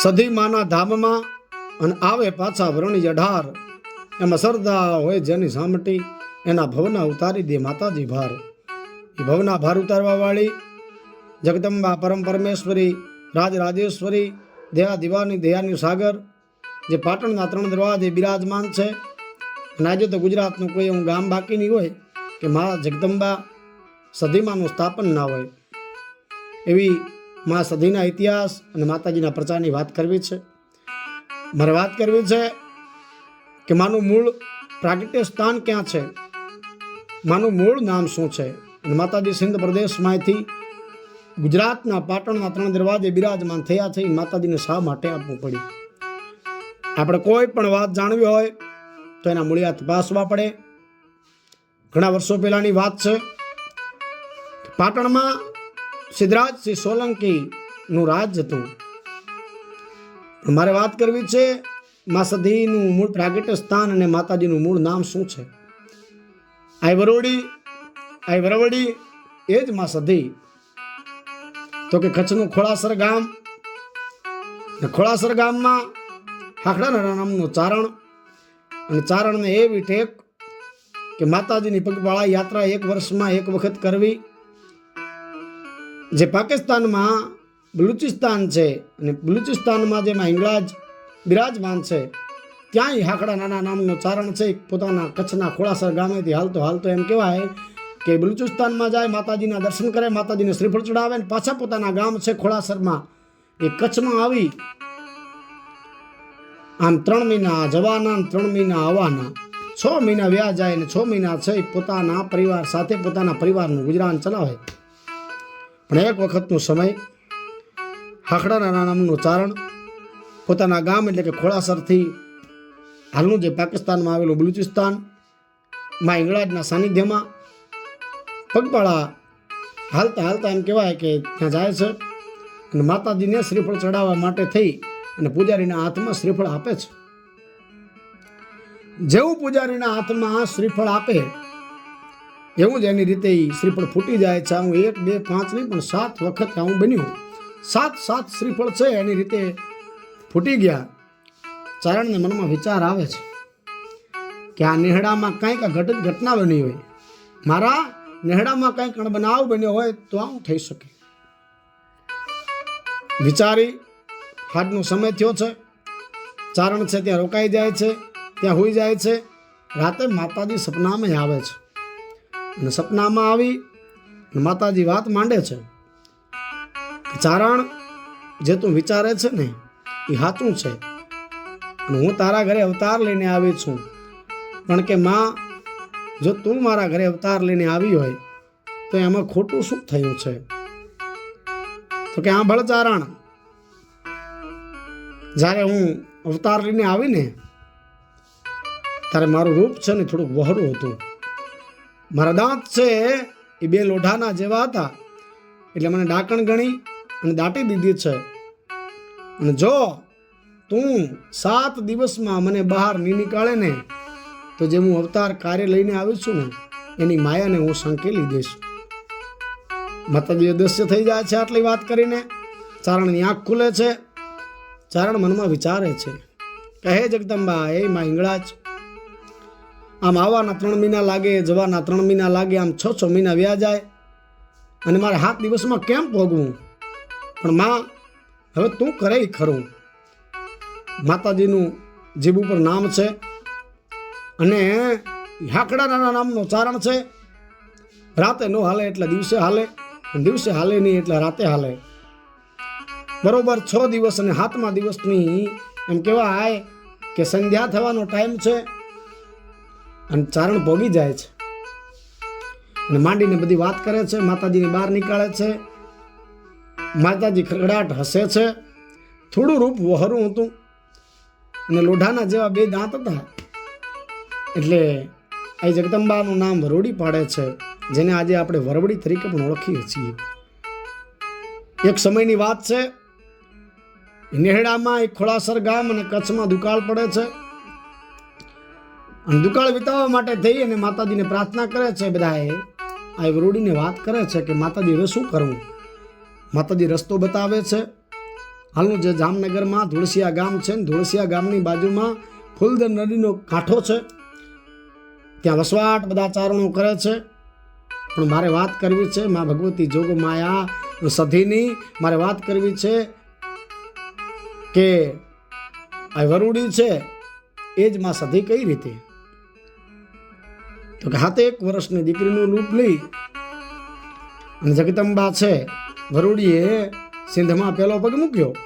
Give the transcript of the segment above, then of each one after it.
સધી માના ધામમાં અને આવે પાછા વરણી અઢાર. એમાં સરદા હોય જેની સામટી એના ભવના ઉતારી દે માતાજી ભાર. એ ભવના ભાર ઉતારવા વાળી જગદંબા પરમ પરમેશ્વરી રાજ રાજેશ્વરી દયા દિવાની દયાની સાગર, જે પાટણના ત્રણ દરવાજે બિરાજમાન છે. અને આજે તો ગુજરાતનું કોઈ એવું ગામ બાકી નહીં હોય કે મા જગદંબા સધીમાનું સ્થાપન ના હોય. એવી મા સદીના ઇતિહાસ અને માતાજીના પ્રચારની વાત કરવી છે. મારે વાત કરવી છે કે માનું મૂળ પ્રાગટ્ય સ્થાન ક્યાં છે? માનું મૂળ નામ શું છે? અને માતાજી સિંધ પ્રદેશમાંથી ગુજરાતના પાટણના ત્રણ દરવાજે બિરાજમાન થયા છે, એ માતાજીને શા માટે આપવું પડ્યું? આપણે કોઈ પણ વાત જાણવી હોય તો એના મૂળિયા તપાસવા પડે. ઘણા વર્ષો પહેલાંની વાત છે. પાટણમાં સિદ્ધરાજસિંહ સોલંકીનું રાજ હતું. મારે વાત કરવી છે મા સધીનું મૂળ પ્રાગટ્ય સ્થાન અને માતાજીનું મૂળ નામ શું છે? આઈ વરોડી આઈ વરવડી, એ જ મા સધી. તો કે કચ્છનું ખોળાસર ગામ. ખોળાસર ગામમાં હાકડાના નામનું ચારણ. અને ચારણને એવી ટેક કે માતાજીની પગપાળા યાત્રા એક વર્ષમાં એક વખત કરવી. જે પાકિસ્તાનમાં બલુચિસ્તાન છે અને બલુચિસ્તાનમાં જેમાં ઇંગ્લાજ બિરાજમાન છે, ત્યાંય હાકડા નાના નામનો ચારણ છે. પોતાના કચ્છના ખોળાસર ગામેથી હાલતો હાલતો એમ કહેવાય કે બલુચિસ્તાનમાં જાય, માતાજીના દર્શન કરે, માતાજીને શ્રીફળ ચડાવે ને પાછા પોતાના ગામ છે ખોળાસરમાં એ કચ્છમાં આવી આમ ત્રણ મહિના જવાના ત્રણ મહિના આવવાના. છ મહિના વ્યાજ જાય ને છ મહિના છે પોતાના પરિવાર સાથે પોતાના પરિવારનું ગુજરાન ચલાવે. પણ એક વખતનો સમય હાખડાના નામનું ચારણ પોતાના ગામ એટલે કે ખોળાસરથી હાલનું જે પાકિસ્તાનમાં આવેલું બલુચિસ્તાન, માં ઇંગ્લાજના સાનિધ્યમાં પગપાળા હાલતા હાલતા એમ કહેવાય કે ત્યાં જાય છે અને માતાજીને શ્રીફળ ચડાવવા માટે થઈ અને પૂજારીના હાથમાં શ્રીફળ આપે છે. જેવું પૂજારીના હાથમાં શ્રીફળ આપે એવું જ એની રીતે શ્રીફળ ફૂટી જાય છે. હું એક, બે, પાંચ નહીં, પણ સાત વખત હું બન્યું. સાત સાત શ્રીફળ છે એની રીતે ફૂટી ગયા. ચારણને મનમાં વિચાર આવે છે કે આ નેહડામાં કંઈક ઘટ ઘટના બની હોય. મારા નેહડામાં કંઈક બનાવ બન્યો હોય તો આવું થઈ શકે. વિચારી હાટનો સમય થયો છે. ચારણ છે ત્યાં રોકાઈ જાય છે, ત્યાં હોઈ જાય છે. રાતે માતાજી સપનામાં આવે છે. અને સપનામાં આવી અને માતાજી વાત માંડે છે. ચારણ જે તું વિચારે છે ને, એ સાચું છે. અને હું તારા ઘરે અવતાર લઈને આવી છું. પણ કે માં, જો તું મારા ઘરે અવતાર લઈને આવી હોય, તો એમાં ખોટું શું થયું છે? તો કે આ ભળચારણ જ્યારે હું અવતાર લઈને આવીને, ત્યારે મારું રૂપ છે ને થોડુંક વહરું હતું. મારા દાંત છે એ બે લોઢાના જેવા હતા. એટલે મને ડાકણ ગણી અને દાટી દીધી છે. અને જો તું સાત દિવસમાં મને બહાર નહીં નીકાળે ને, તો જે હું અવતાર કાર્ય લઈને આવી છું ને, એની માયાને હું સંકેલી દઈશ. માતાજી અદસ્ય થઈ જાય છે આટલી વાત કરીને. ચારણની આંખ ખુલે છે. ચારણ મનમાં વિચારે છે. કહે જગદંબા, એ માં હિંગળાજ આમ આવવાના ત્રણ મહિના લાગે, જવાના ત્રણ મહિના લાગે, આમ છ છ મહિના વ્યા જાય. અને મારે સાત દિવસમાં કેમ ભોગવું? પણ માં, હવે તું કરે ખરું. માતાજીનું જીભ ઉપર નામ છે અને હાકડાના નામનો ચારણ છે. રાતે ન હાલે એટલે દિવસે હાલે દિવસે હાલે નહીં એટલે રાતે હાલે. બરોબર છ દિવસ અને સાતમા દિવસની એમ કહેવાય કે સંધ્યા થવાનો ટાઈમ છે. અને ચારણ ભોગી જાય છે. અને માંડીને બધી વાત કરે છે, માતાજીને બહાર નીકાળે છે. માતાજી ખડખડાટ હસે છે. થોડું રૂપ વહરું હતું. અને લોઢાના જેવા બે દાંત હતા. એટલે આ જગદંબાનું નામ વરોડી પાડે છે, જેને આજે આપણે વરવડી તરીકે પણ ઓળખીએ છીએ. એક સમયની વાત છે, નેહડામાં એક ખોળાસર ગામ અને કચ્છમાં દુકાળ પડે છે. અને દુકાળ વિતાવવા માટે થઈ અને માતાજીને પ્રાર્થના કરે છે બધાએ, આ વરોડીને વાત કરે છે કે માતાજી હવે શું કરવું? માતાજી રસ્તો બતાવે છે. હાલનું જે જામનગરમાં ધુળસિયા ગામ છે ને ધુળસિયા ગામની બાજુમાં ફૂલદર નદીનો કાંઠો છે. ત્યાં વસવાટ બધા ચારણો કરે છે. પણ મારે વાત કરવી છે મા ભગવતી જોગ માયા સધીની, મારે વાત કરવી છે કે આ વરુડી છે, એ જ માં સધી કઈ રીતે? તો કે હાથે એક વર્ષની દીકરીનું રૂપ લઈ. અને જગદંબા છે, વરુડીએ સિંધમાં પહેલો પગ મૂક્યો.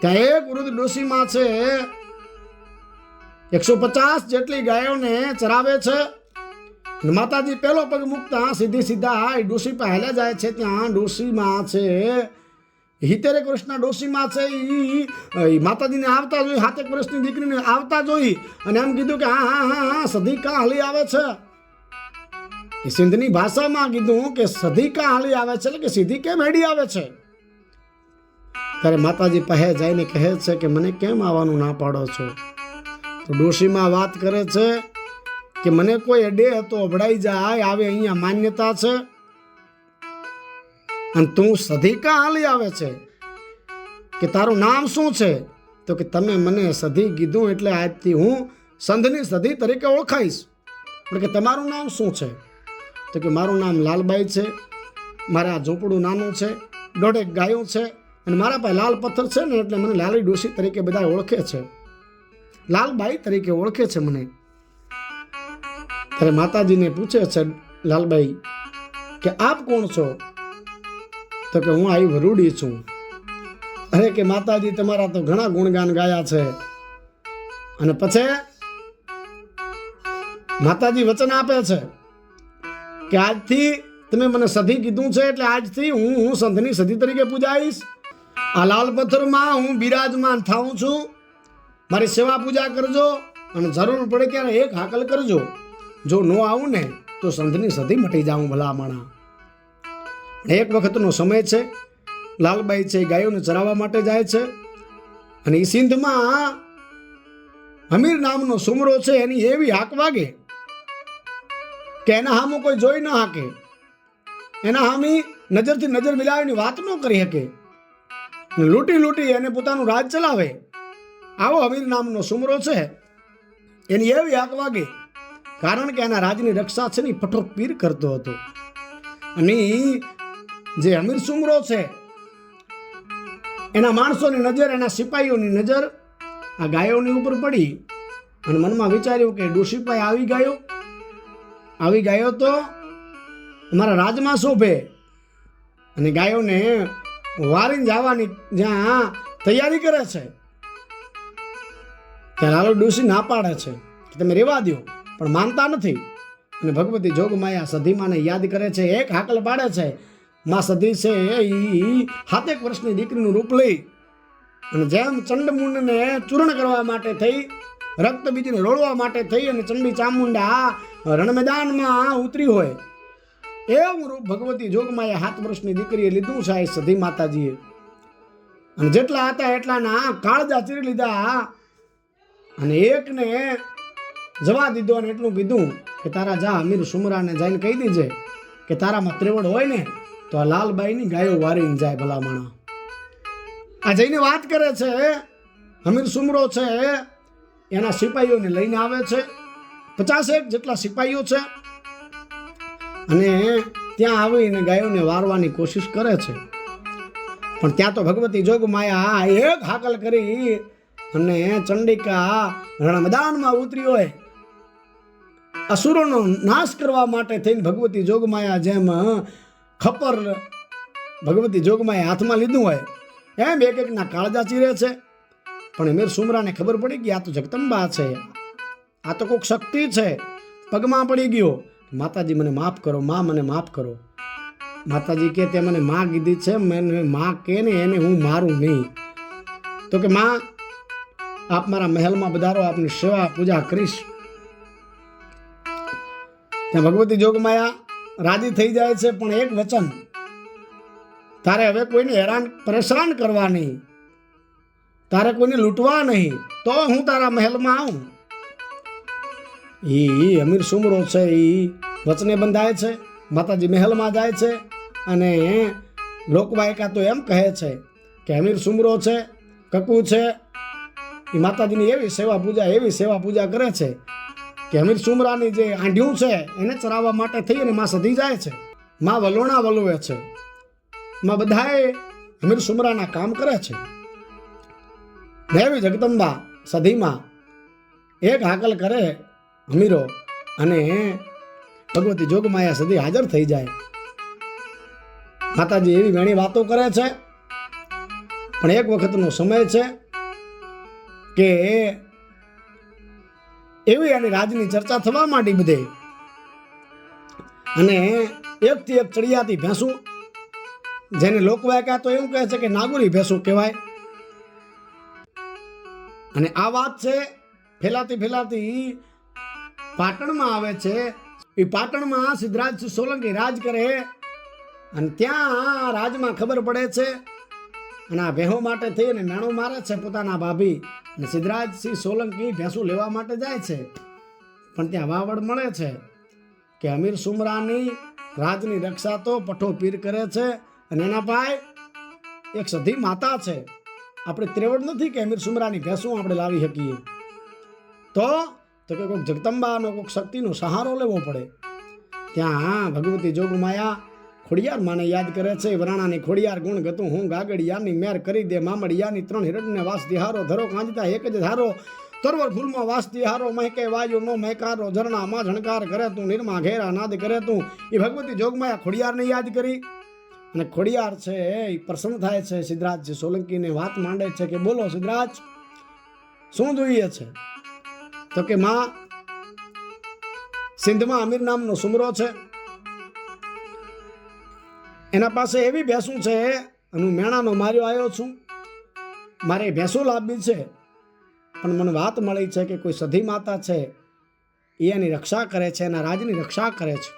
ત્યાં એક વૃદ્ધ ડોશીમાં છે, એકસો પચાસ જેટલી ગાયોને ચરાવે છે. માતાજી પહેલો પગ મૂકતા સીધી સીધા એ ડોશી પહેલા જાય છે. ત્યાં ડોશીમાં છે હિતેરેક વર્ષના ડોશીમાં છે ઈ માતાજીને આવતા જોઈ સાતેક વર્ષની દીકરીને આવતા જોઈ અને એમ કીધું કે હા હા હા હા સધી કા હાલી આવે છે. એ સિંધની ભાષામાં કીધું કે સધી કા હાલી આવે છે એટલે કે સીધી કેમ હેડી આવે છે? ત્યારે માતાજી પહે જઈને કહે છે કે મને કેમ આવવાનું ના પાડો છો? તો ડોશીમાં વાત કરે છે કે મને કોઈ અડે હતો અભડાઈ જાય, આવે અહીંયા માન્યતા છે. અને તું સધી કાં હાલી આવે છે. કે તારું નામ શું છે? તો કે તમે મને સધી કીધું એટલે આજથી હું સંધની સધી તરીકે ઓળખાઈશ. પણ કે તમારું નામ શું છે? તો કે મારું નામ લાલબાઈ છે. મારા ઝૂંપડું નાનું છે. દોઢેક ગાયું છે. અને મારા પાસે લાલ પથ્થર છે ને એટલે મને લાલી ડોશી તરીકે બધા ઓળખે છે. લાલબાઈ તરીકે ઓળખે છે મને. ત્યારે માતાજીને પૂછે છે લાલબાઈ, કે આપ કોણ છો? તો કે હું આવી રૂડી છું. અરે કે માતાજી તમારા તો ઘણા ગુણગાન ગાયા છે. અને પછી માતાજી વચન આપે છે કે આજથી તમે મને સધી કીધું છે એટલે આજથી હું હું સંતની સધી તરીકે પૂજાઈશ. આ લાલ પથ્થરમાં હું બિરાજમાન થાઉં છું. મારી સેવા પૂજા કરજો અને જરૂર પડે ત્યારે એક હાકલ કરજો. જો ન આવું ને તો સંતની સધી મટી જાઉં ભલામણા. એક વખતનો સમય છે, લાલબાઈ છે ગાયોને ચરાવવા માટે જાય છે અને એ સિંધમાં હમીર નામનો સુમરો છે, એની એવી હાક વાગે કે એના હામું કોઈ જોઈ ન હાકે. એના હામી નજરથી નજર મિલાવીને વાત ન કરી શકે. લૂંટી લૂંટી એને પોતાનું રાજ ચલાવે. આવો હમીર નામનો સુમરો છે, એની એવી હાક વાગે કારણ કે એના રાજની રક્ષા છે ને ઈ પીર કરતો હતો. અને જે અમીર સુમરો છે, એના માણસોની નજર, એના સિપાહીઓની નજર આ ગાયોની ઉપર પડી અને મનમાં વિચાર્યું કે ડોશીપાઈ આવી ગયો. આવી ગયો તો અમારા રાજમાં શોભે અને ગાયોને વારીને જવાની જ્યાં તૈયારી કરે છે. ત્યાં લાલો ડોશી ના પાડે છે કે તમે રેવા દો પણ માનતા નથી. અને ભગવતી જોગમાયા સધીમાને યાદ કરે છે, એક હાકલ પાડે છે માં સધી છે એ સાતેક વર્ષની દીકરીનું રૂપ લઈ અને જેમ ચંડમુંડને ચૂર્ણ કરવા માટે થઈ રક્તબીજને રોળવા માટે થઈ અને ચંડી ચામુંડા રણમેદાનમાં ઉતરી હોય, એવું રૂપ ભગવતી જોગમાએ સાત વર્ષની દીકરીએ લીધું છે આ સધી માતાજીએ. અને જેટલા હતા એટલાના કાળજા ચીરી લીધા અને એકને જવા દીધો અને એટલું કીધું કે તારા જા અમીર સુમરાને જઈને કહી દીજે કે તારામાં ત્રેવડ હોય ને તો આ લાલબાઈની ગાયો વારીને જાય ભલામણા. આ જઈને વાત કરે છે, હમીર સુમરો છે, એના સિપાહીઓને લઈને આવે છે. પચાસેક જેટલા સિપાહીઓ છે. અને ત્યાં આવીને ગાયોને વારવાની કોશિશ કરે છે. પણ ત્યાં તો ભગવતી જોગ માયા એક હાકલ કરી અને ચંડિકા રણ મેદાનમાં ઉતરી હોય. અસુરોનો નાશ કરવા માટે થઈને ભગવતી જોગમાયા જેમ ખપર ભગવતી જોગમાએ હાથમાં લીધું હોય. એમ એક એકના કાળજા ચીરે છે. પણ અમીર સુમરાને ખબર પડી કે આ તો જગદંબા છે. આ તો કોઈક શક્તિ છે. પગમાં પડી ગયો. માતાજી મને માફ કરો, મા મને માફ કરો. માતાજી કે તે મને માં કીધી છે, મને મા કે ને એને હું મારું નહીં. તો કે માં, આપ મારા મહેલમાં વધારો આપની સેવા પૂજા કરીશ. ત્યાં ભગવતી જોગમાયા રાજી થઈ જાય છે પણ એક વચન. તારે હવે કોઈને હેરાન પરેશાન કરવા નહીં. તારે કોઈને લૂંટવા નહીં. તો હું તારા મહેલમાં આવું. એ અમીર સુમરો છે એ વચને બંધાય છે, માતાજી મહેલમાં જાય છે અને લોકવાયકા તો એમ કહે છે કે અમીર સુમરો છે, કકુ છે એ માતાજીની એવી સેવા પૂજા, એવી સેવા પૂજા કરે છે કે અમીર સુમરાની જે આંઢિયું છે, એને ચરાવવા માટે થઈ અને માં સધી જાય છે. માં વલોણા વલોવે છે. માં બધાએ અમીર સુમરાના કામ કરે છે. દેવી જગદંબા સધીમાં એક હાકલ કરે અમીરો અને ભગવતી જોગમાયા સધી હાજર થઈ જાય. માતાજી એવી ઘણી વાતો કરે છે. પણ એક વખતનો સમય છે કે એવી અને રાજની ચર્ચા થવા માંડી બધે. અને એકથી એક ચડિયાતી ભેંસું, જેને લોકવાયકા તો એવું કહે છે કે નાગુરી ભેંસું કહેવાય. અને આ વાત છે, ફેલાતી ફેલાતી પાટણમાં આવે છે. એ પાટણમાં સિદ્ધરાજ સોલંકી રાજ કરે. અને ત્યાં રાજમાં ખબર પડે છે અને આ ભેહો માટે થઈ અને મેણું મારે છે પોતાના ભાભી. અને સિદ્ધરાજસિંહ સોલંકી ભેંસું લેવા માટે જાય છે. પણ ત્યાં વાવડ મળે છે કે અમીર સુમરાની રાજની રક્ષા તો પઠો પીર કરે છે અને એના ભાઈ એક સધી માતા છે. આપણે ત્રેવડ નથી કે અમીર સુમરાની ભેંસું આપણે લાવી શકીએ. તો તો કે કોઈક જગદંબાનો કોઈક શક્તિનો સહારો લેવો પડે. ત્યાં ભગવતી જોગમાયા ખોડિયાર માને યાદ કરે છે, વરાણાની ખોડિયાર ગુણ ગતું, હું ગાગડિયાની મેર કરી દે, મામડિયાની ત્રણ હિરણને વાસ દિહારો ધરો કાંજતા એક જ ધારો તરવર ફૂલમાં વાસ દિહારો મહેકે વાયુ નો મહેકારો, ઝરણામાં ઝણકાર કરે તું, નિર્મા ઘેરા નાદ કરે તું એ ભગવતી જોગમાયા ખોડિયારને યાદ કરી? અને ખોડિયાર છે એ પ્રસન્ન થાય છે, સિદ્ધરાજ સોલંકીને વાત માંડે છે કે બોલો સિદ્ધરાજ, શું જોઈએ છે? તો કે માં, સિંધમાં અમીર નામનો સુમરો છે. એના પાસે એવી ભેંસું છે હું મેણાનો માર્યો આવ્યો છું. મારે ભેંસો લાવવી છે, પણ મને વાત મળી છે કે કોઈ સધી માતા છે, એ એની રક્ષા કરે છે, એના રાજની રક્ષા કરે છે.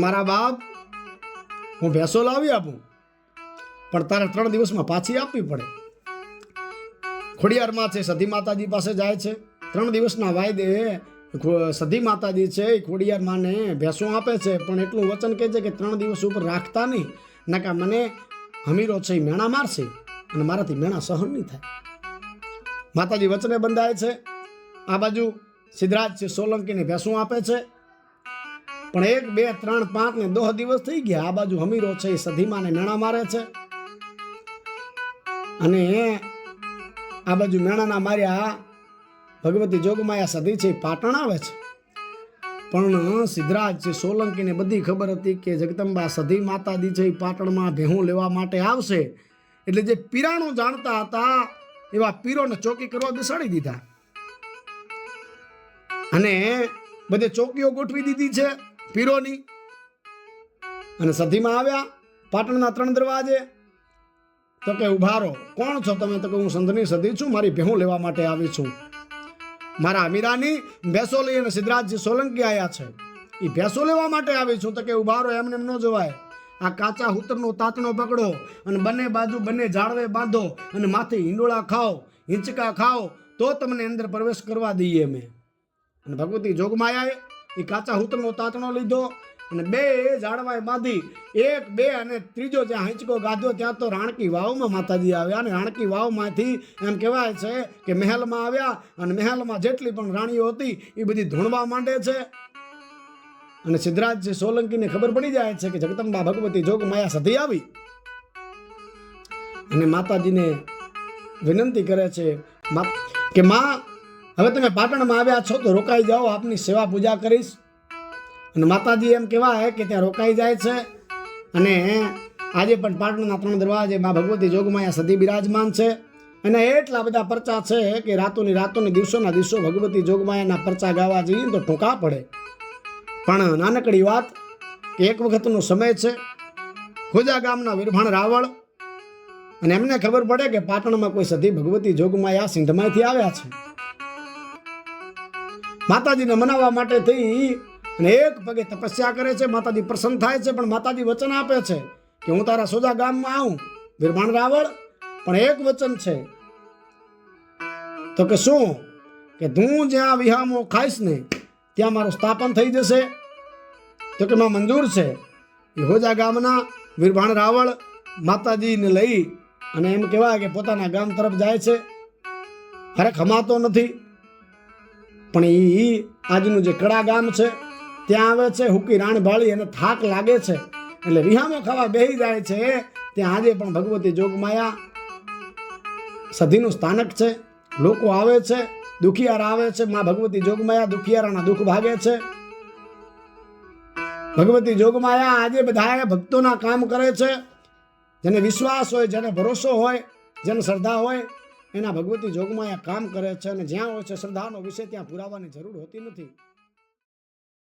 મારા બાપ, હું ભેંસો લાવી આપું, પણ તારે ત્રણ દિવસમાં પાછી આપવી પડે. ખોડિયારમાં છે, સધી માતાજી પાસે જાય છે. ત્રણ દિવસના વાયદે સધી માતાજી છે, એ ખોડિયાર માને ભેંસો આપે છે, પણ એટલું વચન કહે છે કે ત્રણ દિવસ ઉપર રાખતા નહીં. નકા મને હમીરો છે, એ મેણા મારશે, અને મારાથી મેણા સહન નહીં થાય. માતાજી વચને બંધાય છે. આ બાજુ સિદ્ધરાજ છે, સોલંકીને ભેંસો આપે છે. પણ એક, બે, ત્રણ, પાંચ ને દોહ દિવસ થઈ ગયા, આ બાજુ હમીરો છે, એ સધીમાને મેણા મારે છે. અને આ બાજુ મેણાના માર્યા ભગવતી જોગમાયા સદી છે, પાટણ આવે છે. પણ સિદ્ધરાજ છે સોલંકીને બધી ખબર હતી કે જગદંબા સધી માતાજી છે, એ પાટણમાં ભેહું લેવા માટે આવશે. એટલે જે પીરાણું જાણતા હતા, એવા પીરોને ચોકી કરવા બેસાડી દીધા. અને બધે ચોકીઓ ગોઠવી દીધી છે, પીરોની. અને સધીમાં આવ્યા, પાટણના ત્રણ દરવાજે. તો કે, ઉભારો, કોણ છો તમે? તો કે, હું સંતની સધી છું, મારી ભેહું લેવા માટે આવી છું. મારા અમીરાની ભેંસો લઈને સિદ્ધરાજજી સોલંકી આવ્યા છે. એ ભેંસો લેવા માટે આવી છું. તો કે ઉભારો એમને એમ ન જવાય. આ કાચા હુતરનો તાતણો પકડો અને બંને બાજુ બંને ઝાડવે બાંધો અને માથે હિંડોળા ખાઓ, હિંચકા ખાઓ, તો તમને અંદર પ્રવેશ કરવા દઈએ અમે. અને ભગવતી જોગમાયાએ એ કાચા હુતરનો તાતણો લીધો અને બે ઝાડવાએ બાંધી, એક, બે અને ત્રીજો જ્યાં હિંચકો ગાધ્યો ત્યાં તો રાણકી વાવમાં માતાજી આવ્યા અને રાણકી વાવમાંથી એમ કહેવાય છે કે મહેલમાં આવ્યા અને મહેલમાં જેટલી પણ રાણીઓ હતી એ બધી ધૂણવા માંડે છે. અને સિદ્ધરાજ સોલંકીને ખબર પડી જાય છે કે જગદંબા ભગવતી જોગ માયા સધી આવી. અને માતાજીને વિનંતી કરે છે કે માં, હવે તમે પાટણમાં આવ્યા છો તો રોકાઈ જાઓ, આપની સેવા પૂજા કરીશ. અને માતાજી એમ કહેવાય કે ત્યાં રોકાઈ જાય છે. અને આજે પણ પાટણના ત્રણ દરવાજે મા ભગવતી જોગમાયા સદી બિરાજમાન છે. અને એટલા બધા પરચા છે કે રાતોની રાતોની દિવસોના દિવસો ભગવતી જોગમાયાના પરચા ગાવા જઈએ તો ટૂંકા પડે. પણ નાનકડી વાત કે એક વખતનો સમય છે. ખોજા ગામના વિરભાણ રાવળ અને એમને ખબર પડે કે પાટણમાં કોઈ સધી ભગવતી જોગમાયા સિંધમાંથી આવ્યા છે. માતાજીને મનાવવા માટે થઈ અને એક પગે તપસ્યા કરે છે, માતાજી પ્રસન્ન થાય છે, પણ માતાજી વચન આપે છે કે હું તારા સોજા ગામમાં આવું વિરમાણ રાવળ, પણ એક વચન છે. તો કે શું? કે તું જ્યાં વિહામો ખાઈશ ને, ત્યાં મારું સ્થાપન થઈ જશે. તો કે માં મંજૂર છે. એ હોજા ગામના વિરભાણ રાવળ માતાજીને લઈ અને એમ કહેવાય કે પોતાના ગામ તરફ જાય છે. અરે ખમાતો નથી, પણ એ આજનું જે કડા ગામ છે ત્યાં આવે છે, હુકી રાણ ભાળી અને થાક લાગે છે. એટલે વિહામો ખાવા બેહી જાય છે. ત્યાં આજે પણ ભગવતી જોગમાયા સધીનું સ્થાનક છે. લોકો આવે છે, દુખિયાર આવે છે. માં ભગવતી જોગમાયા દુખિયારાના દુઃખ ભાગે છે. ભગવતી જોગમાયા આજે બધા ભક્તોના કામ કરે છે. જેને વિશ્વાસ હોય, જેને ભરોસો હોય, જેને શ્રદ્ધા હોય, એના ભગવતી જોગમાયા કામ કરે છે. અને જ્યાં હોય છે, શ્રદ્ધાનો વિષય ત્યાં પુરાવાની જરૂર હોતી નથી.